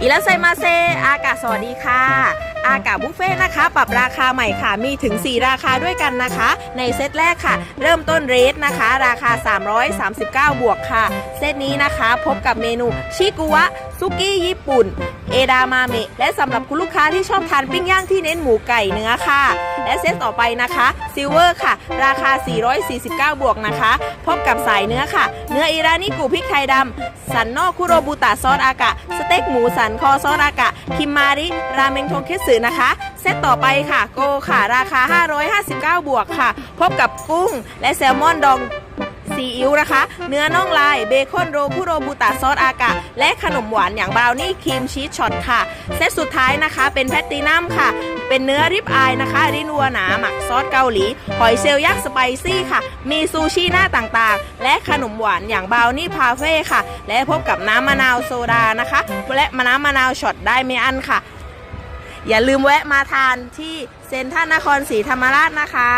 อิรัสไซมาเซอากาสวัสดีค่ะ อากาบุฟเฟ่ต์นะคะ ปรับราคาใหม่ค่ะ มีถึง 4 ราคาด้วยกันนะคะ ในเซตแรกค่ะ เริ่มต้นเรทนะคะ ราคา 339 บวกค่ะ เซตนี้นะคะพบกับเมนูชิกุวะซุกี้ญี่ปุ่น เอดามาเมะและสำหรับคุณลูกค้าที่ชอบทานปิ้งย่างที่เน้นหมูไก่เนื้อค่ะ และเซตต่อไปนะคะซิลเวอร์ค่ะ ราคา 449 บวกนะคะ พบกับสายเนื้อค่ะ เนื้ออิรานิกุพริกไทยดำสันนอกคุโรบุตะซอสอากะ สเต็กหมูสันคอซอสอากะ คิมมาริ ราเมงโทเคสึนะคะ เซตต่อไปค่ะโกค่ะราคา 559 บวกค่ะ พบกับกุ้งและแซลมอนดองซีอิ๊วนะคะ เนื้อน่องลาย เบคอนโรคุโรบุตะซอสอากะ และขนมหวานอย่างบราวนี่ครีมชีสช็อตค่ะ เซตสุดท้ายนะคะ เป็นแพตตินัมค่ะ เป็นเนื้อริบอายนะคะ รินวัวหนาหมักซอสเกาหลี หอยเซลยักษ์สไปซี่ค่ะ มีซูชิหน้าต่างๆ และขนมหวานอย่างบราวนี่พาเฟ่ค่ะ และพบกับน้ำมะนาวโซดานะคะ และมะน้ำมะนาวช็อตได้ไม่อั้นค่ะ อย่าลืมแวะมาทานที่เซ็นทรัลนครศรีธรรมราชนะคะ